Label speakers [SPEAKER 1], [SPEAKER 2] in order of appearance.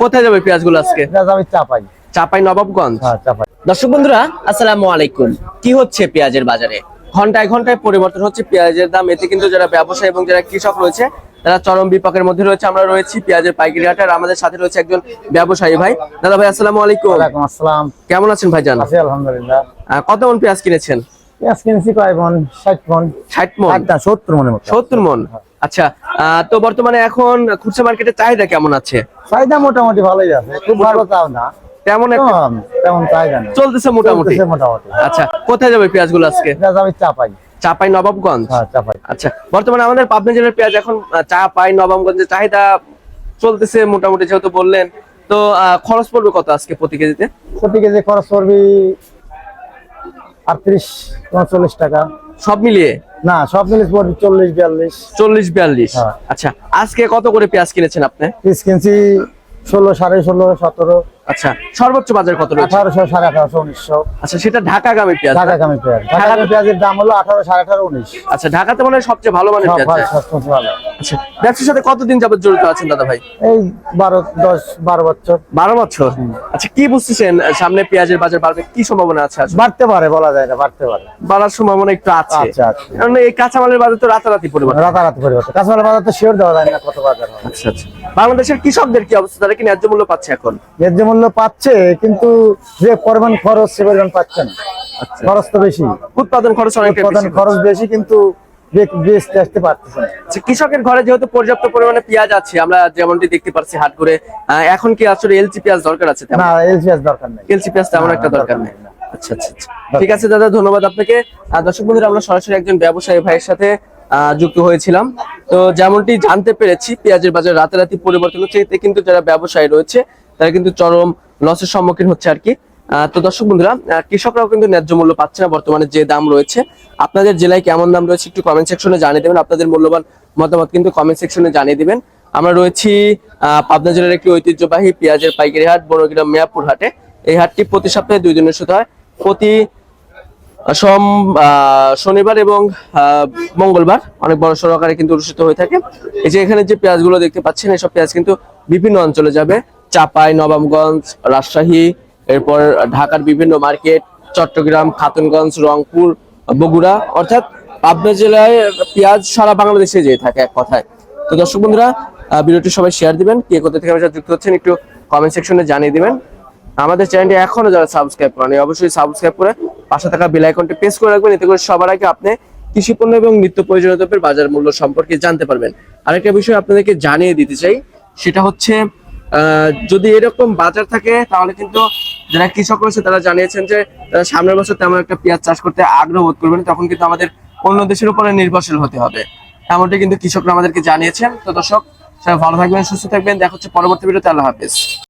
[SPEAKER 1] কোথায় যাবে পেঁয়াজগুলো আজকে?
[SPEAKER 2] চাপাই।
[SPEAKER 1] চাপাই নবাবগঞ্জ?
[SPEAKER 2] হ্যাঁ
[SPEAKER 1] দর্শক বন্ধুরা আসসালামু আলাইকুম। কি হচ্ছে পেঁয়াজের বাজারে? ঘন্টায় ঘন্টায় পরিবর্তন হচ্ছে পেঁয়াজের দাম। এতে কিন্তু যারা ব্যবসায়ী এবং যারা কৃষক রয়েছে তারা চরম বিপাকের মধ্যে রয়েছে। আমরা রয়েছি পেঁয়াজের পাইকারি হাটে আর আমাদের সাথে রয়েছে একজন ব্যবসায়ী ভাই। দাদা ভাই আসসালামু আলাইকুম।
[SPEAKER 2] ওয়ালাইকুম আসসালাম।
[SPEAKER 1] কেমন আছেন ভাইজান?
[SPEAKER 2] আছি আলহামদুলিল্লাহ।
[SPEAKER 1] কত মন পেঁয়াজ কিনেছেন?
[SPEAKER 2] পেঁয়াজ কিনছি কয় মন? ষাট মন।
[SPEAKER 1] ষাট মন?
[SPEAKER 2] ষাট না সত্তর মনের মতো।
[SPEAKER 1] মন? আচ্ছা তো বর্তমানে এখন খুচরা মার্কেটে চাহিদা কেমন আছে?
[SPEAKER 2] চাহিদা মোটামুটি ভালোই আছে খুব ভালো চাও না
[SPEAKER 1] তেমন একটা
[SPEAKER 2] তেমন চাহিদা না
[SPEAKER 1] চলতেছে মোটামুটি।
[SPEAKER 2] মোটামুটি।
[SPEAKER 1] আচ্ছা কোথায় যাবে আজকে?
[SPEAKER 2] পেঁয়াজ আমি চাপাই।
[SPEAKER 1] চাপাই নবাবগঞ্জ?
[SPEAKER 2] হ্যাঁ
[SPEAKER 1] আচ্ছা বর্তমানে আমাদের পাবনা জেলার পেঁয়াজ এখন আহ, চা পাই নবাবগঞ্জের চাহিদা চলতেছে মোটামুটি যেহেতু বললেন। তো খরচ পড়বে কত আজকে প্রতি কেজিতে?
[SPEAKER 2] প্রতি কেজি খরচ করবি আটত্রিশ উনচল্লিশ টাকা।
[SPEAKER 1] সব মিলিয়ে?
[SPEAKER 2] না সব মিলে পড়বি চল্লিশ বিয়াল্লিশ।
[SPEAKER 1] চল্লিশ বিয়াল্লিশ।
[SPEAKER 2] হ্যাঁ।
[SPEAKER 1] আচ্ছা আজকে কত করে পেঁয়াজ কিনেছেন আপনি?
[SPEAKER 2] পেঁয়াজ কিনছি ষোলো সাড়ে ষোলো সতেরো।
[SPEAKER 1] আচ্ছা সর্বোচ্চ বাজার কত রয়েছে?
[SPEAKER 2] আঠারোশো সাড়ে আঠারোশো উনিশশো।
[SPEAKER 1] আচ্ছা সেটা ঢাকা গামী পেঁয়াজ
[SPEAKER 2] ঢাকা গামী পেঁয়াজ। ঢাকা পেঁয়াজের দাম হলো আঠারো সাড়ে আঠারো উনিশ।
[SPEAKER 1] আচ্ছা ঢাকাতে মনে হয় সবচেয়ে ভালো মানের পেঁয়াজ
[SPEAKER 2] সবচেয়ে ভালো।
[SPEAKER 1] আচ্ছা ব্যবসার সাথে কতদিন যাবত জড়িত আছেন দাদা ভাই?
[SPEAKER 2] এই বারো দশ বারো বছর।
[SPEAKER 1] বারো বছর? আচ্ছা কি বুঝতেছেন সামনে পেঁয়াজের বাজার বাড়বে কি সম্ভাবনা আছে
[SPEAKER 2] বাড়তে পারে বলা যায় না বাড়তে পারে।
[SPEAKER 1] বাড়ার সম্ভাবনা একটু আছে।
[SPEAKER 2] আচ্ছা আচ্ছা
[SPEAKER 1] কারণ এই কাঁচামালের বাজার তো রাতারাতি পরিবর্তন।
[SPEAKER 2] রাতারাতি পরিবর্তন। কাঁচামালের বাজার তো শিওর দেওয়া যায় না কত বাজার
[SPEAKER 1] আচ্ছা আচ্ছা। বাংলাদেশের কৃষকদের কি অবস্থা? তারা কি ন্যায্য মূল্য পাচ্ছে এখন?
[SPEAKER 2] ন্যায্য মূল্য পাচ্ছে কিন্তু যে পরিমাণ খরচ সে পরিমাণ পাচ্ছে না। খরচ তো বেশি।
[SPEAKER 1] উৎপাদন খরচ
[SPEAKER 2] উৎপাদন খরচ বেশি কিন্তু বেচতে আসতে পারতেছে না।
[SPEAKER 1] আচ্ছা, কৃষকের ঘরে যেহেতু পর্যাপ্ত পরিমাণে পেঁয়াজ আছে আমরা যেমনটি দেখতে পাচ্ছি হাট করে এখন কি আসলে এলচি পেঁয়াজ দরকার আছে
[SPEAKER 2] না এলসিএস দরকার নেই।
[SPEAKER 1] এলচি পেঁয়াজ তেমন একটা দরকার নেই। আচ্ছা আচ্ছা আচ্ছা। ঠিক আছে দাদা ধন্যবাদ আপনাকে। দর্শক বন্ধুরা আমরা সরাসরি একজন ব্যবসায়ী ভাইয়ের সাথে আহ, যুক্ত হয়েছিলাম। তো যেমনটি জানতে পেরেছি পেঁয়াজের বাজার রাতারাতি পরিবর্তন হচ্ছে এতে কিন্তু যারা ব্যবসায়ী রয়েছে তারা কিন্তু চরম লসের সম্মুখীন হচ্ছে আর কি। তো দর্শক বন্ধুরা কৃষকরাও কিন্তু ন্যায্য মূল্য পাচ্ছে না, বর্তমানে যে দাম রয়েছে। আপনাদের জেলায় কেমন দাম রয়েছে একটু কমেন্ট সেকশনে জানিয়ে দেবেন, আপনাদের মূল্যবান মতামত কিন্তু কমেন্ট সেকশনে জানিয়ে দিবেন। আমরা রয়েছি পাবনা জেলার একটি ঐতিহ্যবাহী পেঁয়াজের পাইকারি হাট বড়গ্রাম মেয়াপুর হাটে। এই হাটটি প্রতি সপ্তাহে দুই দিনের শুধু হয়। প্রতি সোম শনিবার এবং মঙ্গলবার অনেক বড় সড়ো আকারে কিন্তু অনুষ্ঠিত হয়ে থাকে। এই যে এখানে যে পেঁয়াজগুলো দেখতে পাচ্ছেন, এসব পেঁয়াজ কিন্তু বিভিন্ন অঞ্চলে যাবে। চাপাই, নবাবগঞ্জ, রাজশাহী এরপর ঢাকার বিভিন্ন মার্কেট, চট্টগ্রাম, খাতুনগঞ্জ, রংপুর, বগুড়া, অর্থাৎ পাবনা জেলায় পেঁয়াজ সারা বাংলাদেশে যেয়ে থাকে এক কথায়। তো দর্শক বন্ধুরা ভিডিওটি সবাই শেয়ার দিবেন, কে কোথা থেকে আমার যুক্ত হচ্ছেন একটু কমেন্ট সেকশনে জানিয়ে দিবেন। আমাদের চ্যানেলটি এখনও যারা সাবস্ক্রাইব করেনি অবশ্যই সাবস্ক্রাইব করে পাশে থাকা বেল আইকনটি প্রেস করে রাখবেন, এতে করে সবার আগে আপনি কৃষি পণ্য এবং নিত্য প্রয়োজনীয় দ্রব্যের বাজার মূল্য সম্পর্কে জানতে পারবেন। আরেকটা বিষয় আপনাদেরকে জানিয়ে দিতে চাই, সেটা হচ্ছে যদি এরকম বাজার থাকে, তাহলে কিন্তু যারা কৃষক রয়েছে, তারা জানিয়েছেন যে তারা সামনের বছর তেমন একটা পেঁয়াজ চাষ করতে আগ্রহ বোধ করবেন তখন কিন্তু আমাদের অন্য দেশের উপরে নির্ভরশীল হতে হবে। এমনটি কিন্তু কৃষকরা আমাদেরকে জানিয়েছেন। তো দর্শক, সবাই ভালো থাকবেন, সুস্থ থাকবেন। দেখা হচ্ছে পরবর্তী ভিডিওতে। আল্লাহ হাফেজ।